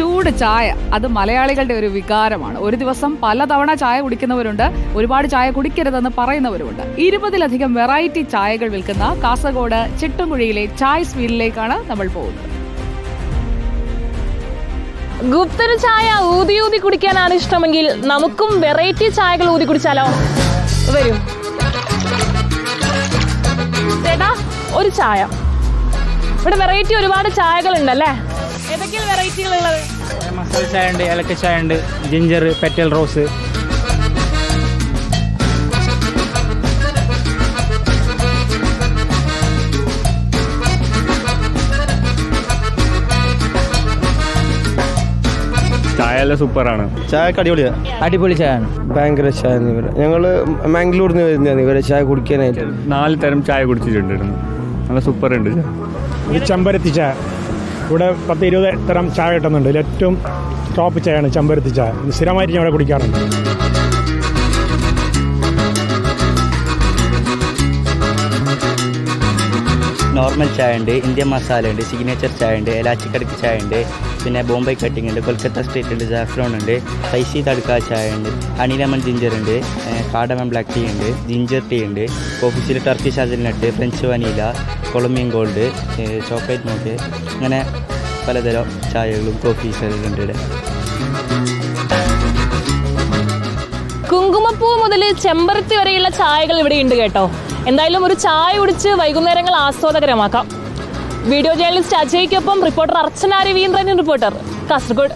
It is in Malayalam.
ചൂട് ചായ അത് മലയാളികളുടെ ഒരു വികാരമാണ്. ഒരു ദിവസം പലതവണ ചായ കുടിക്കുന്നവരുണ്ട് ഒരുപാട് ചായ കുടിക്കരുതെന്ന് പറയുന്നവരുമുണ്ട്. ഇരുപതിലധികം വെറൈറ്റി ചായകൾ വിൽക്കുന്ന കാസർഗോഡ് ചിട്ടുംകുഴിയിലെ ചായ് സ്വീലിലേക്കാണ് നമ്മൾ പോകുന്നത്. ഗുപ്തന് ചായ ഊതി ഊതി കുടിക്കാനാണ് ഇഷ്ടമെങ്കിൽ നമുക്കും വെറൈറ്റി ചായകൾ ഊതി കുടിച്ചാലോ? വരൂ. ഒരു ചായ. ഇവിടെ വെറൈറ്റി ഒരുപാട് ചായകൾ ഉണ്ടല്ലേ ഏതൊക്കെയാണ് വെറൈറ്റികളുള്ളത് മസാല ചായ ഉണ്ട് ഏലക്ക ചായ ഉണ്ട് ജിഞ്ചർ പെറ്റൽ റോസ് ചായ സൂപ്പറാണ്. ചായ അടിപൊളിയാ. അടിപൊളി ചായ ഭയങ്കര ചായ ഞങ്ങൾ മാംഗ്ലൂരിൽ നിന്ന് വരുന്നതാണ് ഇവരെ ചായ കുടിക്കാനായിട്ട്. നാല് തരം ചായ കുടിച്ചിട്ടുണ്ടായിരുന്നു. നല്ല സൂപ്പർ ഉണ്ട് ചായ ചെമ്പരത്തി ചായ. ഇവിടെ പത്ത് ഇരുപത് തരം ചായ കിട്ടുന്നുണ്ട്. ഇതിൽ ഏറ്റവും ടോപ്പ് ചായയാണ് ചെമ്പരത്തി ചായ. സ്ഥിരമായിട്ട് ഞാൻ ഇവിടെ കുടിക്കാറുണ്ട്. നോർമൽ ചായ ഉണ്ട് ഇന്ത്യൻ മസാല ഉണ്ട് സിഗ്നേച്ചർ ചായ ഉണ്ട് എലാച്ചിക്കടുക്ക് ചായ ഉണ്ട് പിന്നെ ബോംബെ കട്ടിംഗ് ഉണ്ട് കൊൽക്കത്ത സ്ട്രീറ്റ് ഉണ്ട് സാഫ്രോൺ ഉണ്ട് സ്പൈസി തടുക്ക ചായ ഉണ്ട് ഹണി ലെമൺ ജിഞ്ചർ ഉണ്ട് കാഡമൻ ബ്ലാക്ക് ടീ ഉണ്ട് ജിഞ്ചർ ടീ ഉണ്ട് കോഫീസിൽ Turkish hazelnut French vanilla Colombian gold chocolate mocha അങ്ങനെ പലതരം ചായകളും കോഫീസുകളും ഉണ്ട് ഇവിടെ. കുങ്കുമപ്പൂ മുതൽ ചെമ്പരത്തി വരെയുള്ള ചായകൾ ഇവിടെ ഉണ്ട് കേട്ടോ. എന്തായാലും ഒരു ചായ കുടിച്ച് വൈകുന്നേരങ്ങൾ ആസ്വാദകരമാക്കാം. വീഡിയോ ജേർണലിസ്റ്റ് അജയ്ക്കൊപ്പം റിപ്പോർട്ടർ അർച്ചന രവീന്ദ്രൻ റിപ്പോർട്ടർ കാസർഗോഡ്.